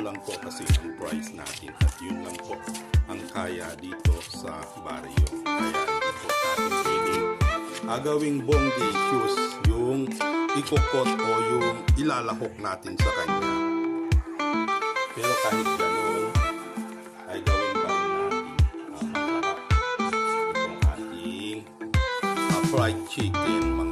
affordable lang po kasi ang price natin at yun lang po ang kaya dito sa barrio. Kaya hindi po natin pwedeng agawing bongacious yung ikukot o yung ilalahok natin sa kanya. Pero kahit ganun, ay gawin pa rin natin ang ating ah, fried chicken mga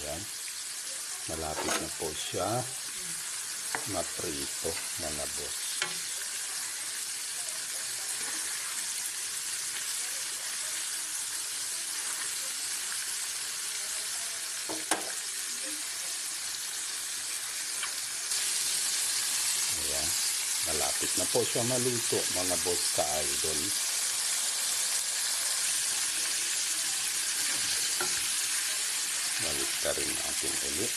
Ayan. Malapit na po siya maprito mga boss. Ayan. Malapit na po siya maluto mga boss ka idol. Balik ka rin natin ulit.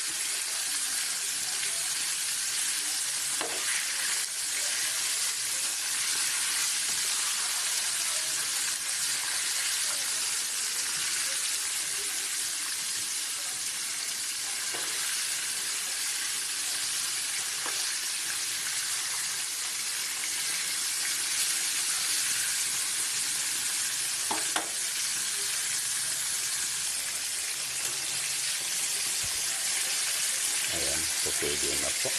Ayan, so pwede na po.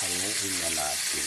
Hanguin na natin.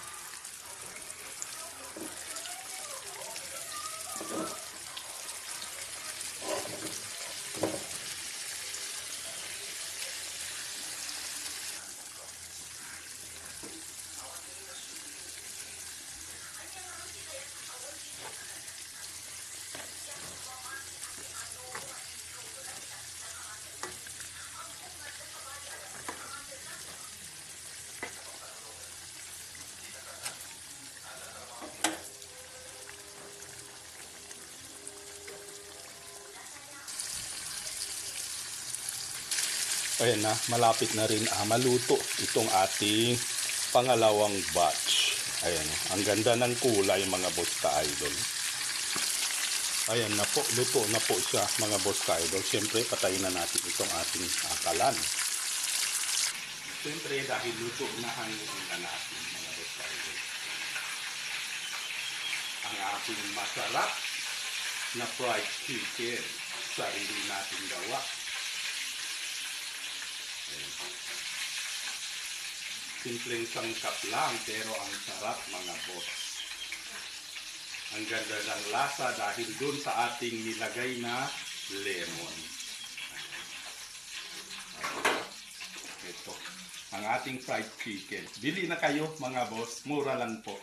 Ayan na, malapit na rin ah, maluto itong ating pangalawang batch. Ayan, ang ganda ng kulay mga boss ka idol. Ayan na po, luto na po siya mga boss ka idol. Siyempre, patayin na natin itong ating akalan. Siyempre, dahil luto na ang una natin, mga boss Ang ating masarap na fried chicken. Sarili natin gawa. Simpleng sangkap lang, pero ang sarap, mga boss. Ang ganda ng lasa dahil dun sa ating nilagay na lemon. Ito, ang ating fried chicken. Bili na kayo mga boss, mura lang po.